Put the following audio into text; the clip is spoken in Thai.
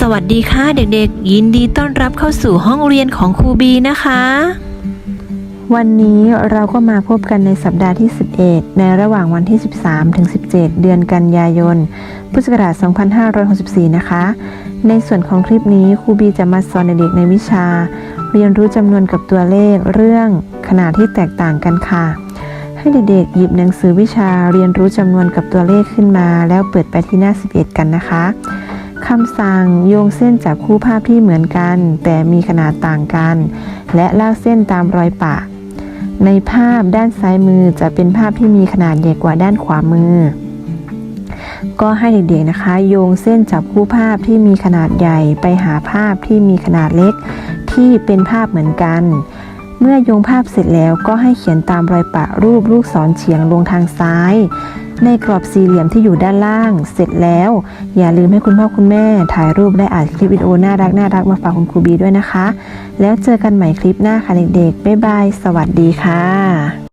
สวัสดีค่ะเด็กๆ ยินดีต้อนรับเข้าสู่ห้องเรียนของครูบีนะคะ วันนี้เราก็มาพบกันในสัปดาห์ที่ 11 ในระหว่างวันที่ 13 ถึง 17 เดือนกันยายน พุทธศักราช 2564 นะคะ ในส่วนของคลิปนี้ครูบีจะมาสอนเด็กในวิชา เรียนรู้จำนวนกับตัวเลขเรื่องขนาดที่แตกต่างกันค่ะ ให้เด็กๆ หยิบหนังสือวิชาเรียนรู้จำนวนกับตัวเลขขึ้นมา แล้วเปิดไปที่หน้า 11 กันนะคะ คำสั่งโยงเส้นจากคู่ภาพที่เหมือนกัน แต่มีขนาดต่างกัน และลากเส้นตามรอยปะ ในภาพด้านซ้ายมือจะเป็นภาพที่มีขนาดใหญ่กว่าด้านขวามือ ก็ให้เด็กๆนะคะ โยงเส้นจับคู่ภาพที่มีขนาดใหญ่ไปหาภาพที่มีขนาดเล็ก ที่เป็นภาพเหมือนกัน เมื่อโยงภาพเสร็จแล้วก็ให้เขียนตามรอยปะรูปลูกศรเฉียงลงทางซ้าย ในกรอบสี่เหลี่ยมที่อยู่ด้านล่าง เสร็จแล้ว อย่าลืมให้คุณพ่อคุณแม่ ถ่ายรูปและอัดคลิปวิดีโอน่ารักน่ารักมาฝากคุณครูบีด้วยนะคะ แล้วเจอกันใหม่คลิปหน้าค่ะเด็กๆบ๊ายบายสวัสดีค่ะ